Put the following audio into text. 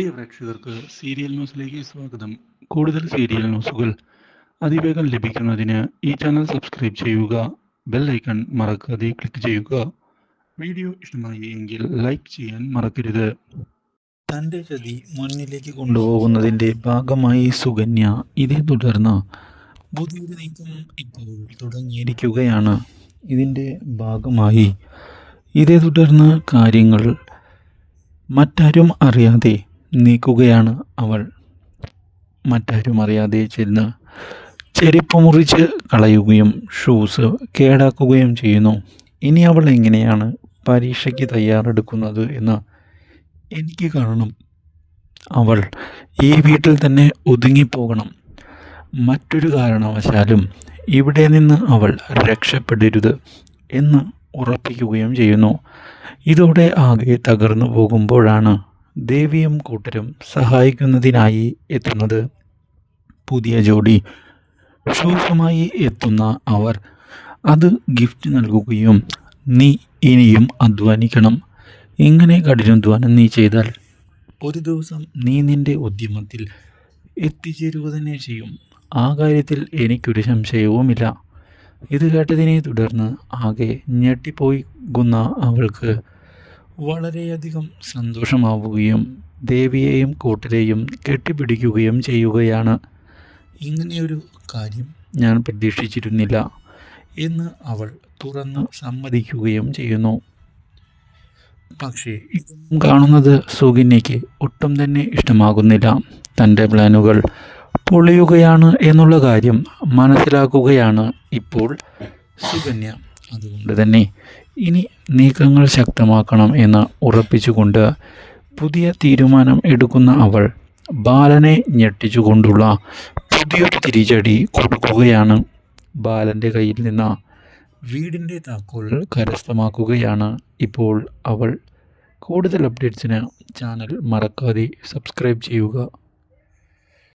പ്രിയ പ്രേക്ഷകർക്ക് സീരിയൽ ന്യൂസിലേക്ക് സ്വാഗതം. കൂടുതൽ സീരിയൽ ന്യൂസുകൾ അതിവേഗം ലഭിക്കുന്നതിന് ഈ ചാനൽ സബ്സ്ക്രൈബ് ചെയ്യുക ബെൽ ഐക്കൺ മറക്കാതെ ക്ലിക്ക് ചെയ്യുക. വീഡിയോ ഇഷ്ടമായി എങ്കിൽ ലൈക്ക് ചെയ്യാൻ മറക്കരുത്. തന്റെ ചതി മുന്നിലേക്ക് കൊണ്ടുപോകുന്നതിന്റെ ഭാഗമായി സുകന്യ ഇതേ തുടർന്ന് പുതിയൊരു നീക്കം ഇപ്പോൾ തുടങ്ങിയിരിക്കുകയാണ്. ഇതിന്റെ ഭാഗമായി ഇതേ തുടർന്ന് കാര്യങ്ങൾ മറ്റാരും അറിയാതെ നീക്കുകയാണ് അവൾ. മറ്റാരും അറിയാതെ ചെന്ന് ചെരുപ്പ് മുറിച്ച് കളയുകയും ഷൂസ് കേടാക്കുകയും ചെയ്യുന്നു. ഇനി അവൾ എങ്ങനെയാണ് പരീക്ഷയ്ക്ക് തയ്യാറെടുക്കുന്നത് എന്ന് എനിക്ക് കാണണം. അവൾ ഈ വീട്ടിൽ തന്നെ ഒതുങ്ങിപ്പോകണം. മറ്റൊരു കാരണവശാലും ഇവിടെ നിന്ന് അവൾ രക്ഷപ്പെടരുത് എന്ന് ഉറപ്പിക്കുകയും ചെയ്യുന്നു. ഇതോടെ ആകെ തകർന്നു പോകുമ്പോഴാണ് ദേവിയും കൂട്ടരും സഹായിക്കുന്നതിനായി എത്തുന്നത് പുതിയ ജോഡി. ഷൂസുമായി എത്തുന്ന അവർ അത് ഗിഫ്റ്റ് നൽകുകയും നീ ഇനിയും അധ്വാനിക്കണം. ഇങ്ങനെ കഠിനാധ്വാനം നീ ചെയ്താൽ? ഒരു ദിവസം നീ നിന്റെ ഉദ്യമത്തിൽ എത്തിച്ചേരുക തന്നെ ചെയ്യും. ആ കാര്യത്തിൽ എനിക്കൊരു സംശയവുമില്ല. ഇത് കേട്ടതിനെ തുടർന്ന് ആകെ ഞെട്ടിപ്പോയിക്കുന്ന അവൾക്ക്. വളരെയധികം സന്തോഷമാവുകയും ദേവിയെയും കൂട്ടരെയും കെട്ടിപ്പിടിക്കുകയും ചെയ്യുകയാണ്. ഇങ്ങനെയൊരു കാര്യം ഞാൻ പ്രതീക്ഷിച്ചിരുന്നില്ല എന്ന് അവൾ തുറന്ന് സമ്മതിക്കുകയും ചെയ്യുന്നു. പക്ഷേ കാണുന്നത് സുഗിനിക്ക് ഒട്ടും തന്നെ ഇഷ്ടമാകുന്നില്ല. തന്റെ പ്ലാനുകൾ പൊളിയുകയാണ് എന്നുള്ള കാര്യം മനസ്സിലാക്കുകയാണ് ഇപ്പോൾ സുകന്യ അതുകൊണ്ട് തന്നെ ഇനി നീക്കങ്ങൾ ശക്തമാക്കണം എന്ന് ഉറപ്പിച്ചുകൊണ്ട് പുതിയ തീരുമാനം എടുക്കുന്ന അവൾ ബാലനെ ഞെട്ടിച്ചുകൊണ്ടുള്ള പുതിയൊരു തിരിച്ചടി കൊടുക്കുകയാണ്. ബാലന്റെ കയ്യിൽ നിന്ന് വീടിന്റെ താക്കോൽ കരസ്ഥമാക്കുകയാണ്. ഇപ്പോൾ അവൾ കൂടുതൽ അപ്ഡേറ്റ്സിന് ചാനൽ മറക്കാതെ സബ്സ്ക്രൈബ് ചെയ്യുക.